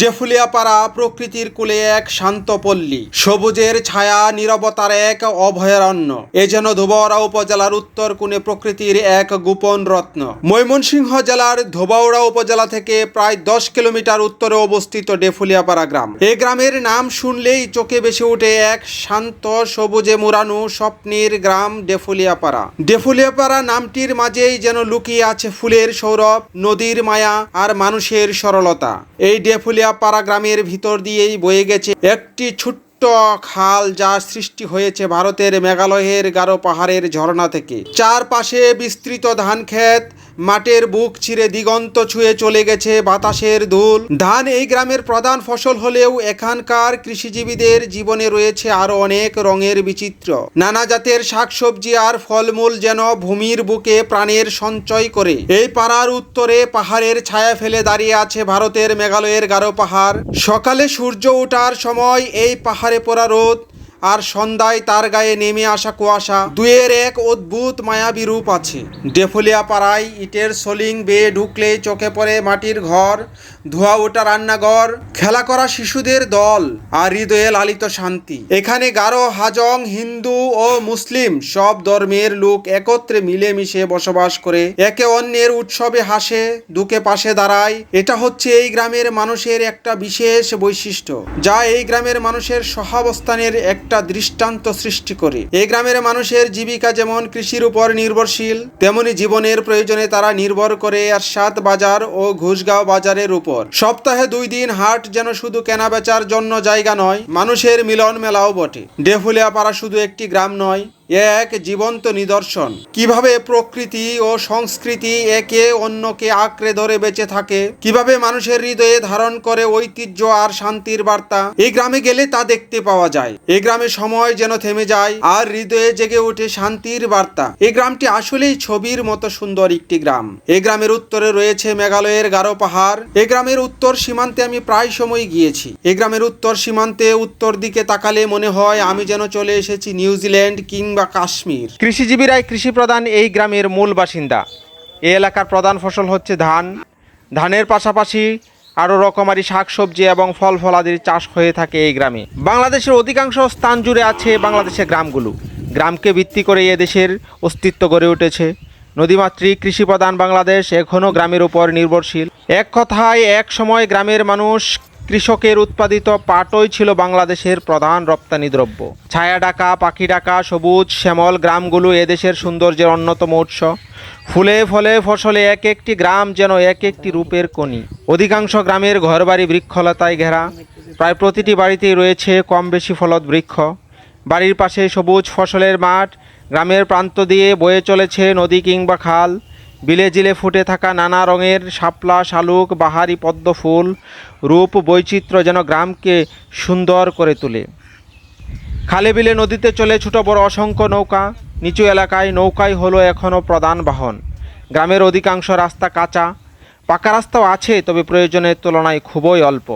ডেফুলিয়াপাড়া প্রকৃতির কুলে এক শান্ত পল্লী। সবুজের ছায়া নীরবতার এক অভয়ারণ্য। এ যেন ধোবাউড়া উপজেলার উত্তর কোণে প্রকৃতির এক গোপন রত্ন। ময়মনসিংহ জেলার ধোবাউড়া উপজেলা থেকে প্রায় দশ কিলোমিটার উত্তরে অবস্থিত ডেফুলিয়াপাড়া গ্রাম। এই গ্রামের নাম শুনলেই চোখে বেশি ওঠে এক শান্ত, সবুজে মুরানো স্বপ্নের গ্রাম ডেফুলিয়াপাড়া। ডেফুলিয়াপাড়া নামটির মাঝেই যেন লুকিয়ে আছে ফুলের সৌরভ, নদীর মায়া আর মানুষের সরলতা। এই ডেফুলিয়াপাড়া গ্রামের ভিতর দিয়েই বয়ে গেছে একটি ছোট্ট খাল যা সৃষ্টি হয়েছে ভারতের মেঘালয়ের গারো পাহাড়ের ঝর্ণা থেকে। চারপাশে বিস্তৃত ধান মাঠের বুক ছিঁড়ে দিগন্ত ছুঁয়ে চলে গেছে বাতাসের ধুল। ধান এই গ্রামের প্রধান ফসল হলেও এখানকার কৃষিজীবীদের জীবনে রয়েছে আরও অনেক রঙের বিচিত্র। নানা জাতের শাকসবজি আর ফলমূল যেন ভূমির বুকে প্রাণের সঞ্চয় করে। এই পাড়ার উত্তরে পাহাড়ের ছায়া ফেলে দাঁড়িয়ে আছে ভারতের মেঘালয়ের গারো পাহাড়। সকালে সূর্য ওঠার সময় এই পাহাড়ে পড়া রোদ। আর সন্ধ্যায় তার গায়ে নেমে আসা কুয়াশা। দুয়ের এক অদ্ভুত মায়াবী রূপ আছে। ডেফলিয়া পাড়ায় ইটের সোলিং বেয়ে ঢুকলে চোখে পড়ে মাটির ঘর, ধোয়া ওটা রান্নাঘর, খেলা করা শিশুদের দল আর হৃদয়ে লালিত শান্তি। এখানে গারো, হাজং, হিন্দু ও মুসলিম সব ধর্মের লোক একত্রে মিলেমিশে বসবাস করে। একে অন্যের উৎসবে হাসে দুঃখে পাশে দাঁড়ায়। এটা হচ্ছে এই গ্রামের মানুষের একটা বিশেষ বৈশিষ্ট্য, যা এই গ্রামের মানুষের সহাবস্থানের একটা দৃষ্টান্ত সৃষ্টি করে। এই গ্রামের মানুষের জীবিকা যেমন কৃষির উপর নির্ভরশীল, তেমনি জীবনের প্রয়োজনে তারা নির্ভর করে আর সাত বাজার ও ঘুষগাঁও বাজারের উপর। সপ্তাহে দুই দিন হাট যেন শুধু কেনা বেচার জন্য জায়গা নয়, মানুষের মিলন মেলাও বটে। ডেফুলিয়া পাড়া শুধু একটি গ্রাম নয় এক জীবন্ত নিদর্শন। কীভাবে প্রকৃতি ও সংস্কৃতি একে অন্যকে আঁকড়ে ধরে বেঁচে থাকে? কীভাবে মানুষের হৃদয়ে ধারণ করে ঐতিহ্য আর শান্তির বার্তা? এই গ্রামে গেলে তা দেখতে পাওয়া যায়। এই গ্রামে সময় যেন থেমে যায় আর হৃদয়ে জেগে ওঠে শান্তির বার্তা। এই গ্রামটি আসলেই ছবির মতো সুন্দর একটি গ্রাম। এই গ্রামের উত্তরে রয়েছে মেঘালয়ের গারো পাহাড়। এই গ্রামের উত্তর সীমান্তে আমি প্রায় সময় গিয়েছি। এই গ্রামের উত্তর সীমান্তে উত্তর দিকে তাকালে মনে হয় আমি যেন চলে এসেছি নিউজিল্যান্ড কিংবা কাশ্মীর। কৃষিজীবীরাই কৃষি প্রধান এই গ্রামের মূল বাসিন্দা। এ এলাকার প্রধান ফসল হচ্ছে ধান। ধানের পাশাপাশি আরও রকমারি শাকসবজি এবং ফল ফলাদির চাষ হয়ে থাকে এই গ্রামে। বাংলাদেশের অধিকাংশ স্থান জুড়ে আছে বাংলাদেশের গ্রামগুলো। গ্রামকে ভিত্তি করে এদেশের অস্তিত্ব গড়ে উঠেছে। নদীমাতৃক কৃষি প্রধান বাংলাদেশ এখনও গ্রামের উপর নির্ভরশীল। এক কথায়, এক সময় গ্রামের মানুষ কৃষকের উৎপাদিত পাটই ছিল বাংলাদেশের প্রধান রপ্তানি দ্রব্য। ছায়া ডাকা, পাখি ডাকা, সবুজ, শ্যামল গ্রামগুলো এদেশের সৌন্দর্যের অন্যতম উৎস। ফুলে ফলে ফসলে এক একটি গ্রাম যেন এক একটি রূপের কণি। অধিকাংশ গ্রামের ঘরবাড়ি বৃক্ষলতায় ঘেরা। প্রায় প্রতিটি বাড়িতেই রয়েছে কম বেশি ফলদ বৃক্ষ। বাড়ির পাশে সবুজ ফসলের মাঠ। গ্রামের প্রান্ত দিয়ে বয়ে চলেছে নদী কিংবা খাল। বিলে জিলে ফুটে থাকা নানা রঙের শাপলা, শালুক, বাহারি পদ্ম ফুল, রূপ বৈচিত্র্য যেন গ্রামকে সুন্দর করে তোলে। খালে বিলে নদীতে চলে ছোট বড় অসংখ্য নৌকা, নিচু এলাকায় নৌকাই হলো এখনও প্রধান বাহন। গ্রামের অধিকাংশ রাস্তা কাঁচা, পাকা রাস্তাও আছে, তবে প্রয়োজনের তুলনায় খুবই অল্প।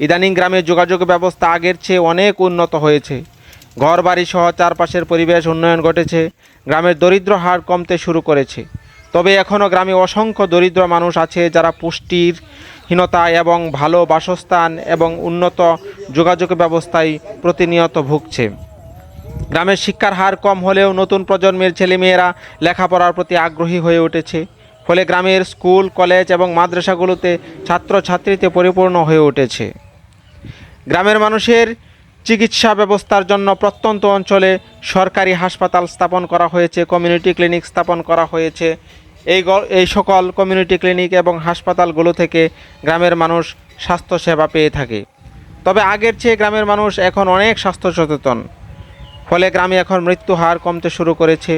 ইদানিং গ্রামের যোগাযোগ ব্যবস্থা আগের চেয়ে অনেক উন্নত হয়েছে। ঘর বাড়ি সহ চারপাশের পরিবেশ উন্নয়ন ঘটেছে, গ্রামের দরিদ্র হার কমতে শুরু করেছে। তবে এখনও গ্রামে অসংখ্য দরিদ্র মানুষ আছে যারা পুষ্টির হীনতা এবং ভালো বাসস্থান এবং উন্নত যোগাযোগ ব্যবস্থায় প্রতিনিয়ত ভুগছে। গ্রামের শিক্ষার হার কম হলেও নতুন প্রজন্মের ছেলেমেয়েরা লেখাপড়ার প্রতি আগ্রহী হয়ে উঠেছে। ফলে গ্রামের স্কুল, কলেজ এবং মাদ্রাসাগুলোতে ছাত্রছাত্রীতে পরিপূর্ণ হয়ে উঠেছে। গ্রামের মানুষের চিকিৎসা ব্যবস্থার জন্য প্রত্যন্ত অঞ্চলে সরকারি হাসপাতাল স্থাপন করা হয়েছে, কমিউনিটি ক্লিনিক স্থাপন করা হয়েছে এই এই সকল কমিউনিটি ক্লিনিক এবং হাসপাতালগুলো থেকে গ্রামের মানুষ স্বাস্থ্যসেবা পেয়ে থাকে। তবে আগের চেয়ে গ্রামের মানুষ এখন অনেক স্বাস্থ্য সচেতন ফলে গ্রামে এখন মৃত্যু হার কমতে শুরু করেছে।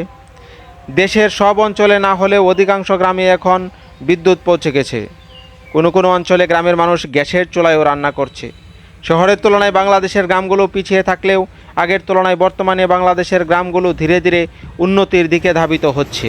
দেশের সব অঞ্চলে না হলেও অধিকাংশ গ্রামে এখন বিদ্যুৎ পৌঁছে গেছে। কোনো কোনো অঞ্চলে গ্রামের মানুষ গ্যাসের চুলায়ও রান্না করছে। শহরের তুলনায় বাংলাদেশের গ্রামগুলো পিছিয়ে থাকলেও আগের তুলনায় বর্তমানে বাংলাদেশের গ্রামগুলো ধীরে ধীরে উন্নতির দিকে ধাবিত হচ্ছে।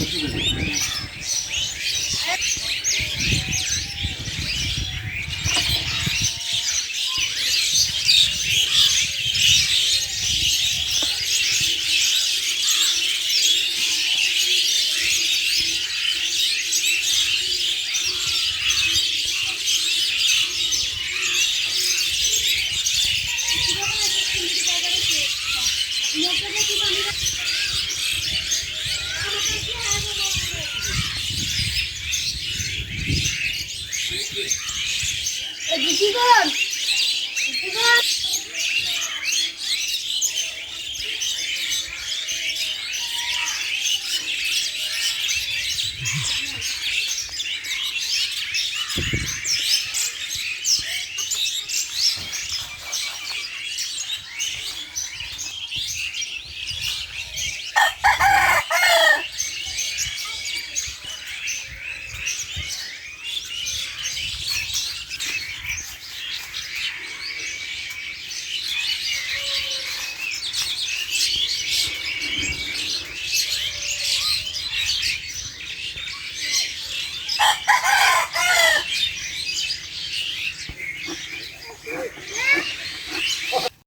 Thank you.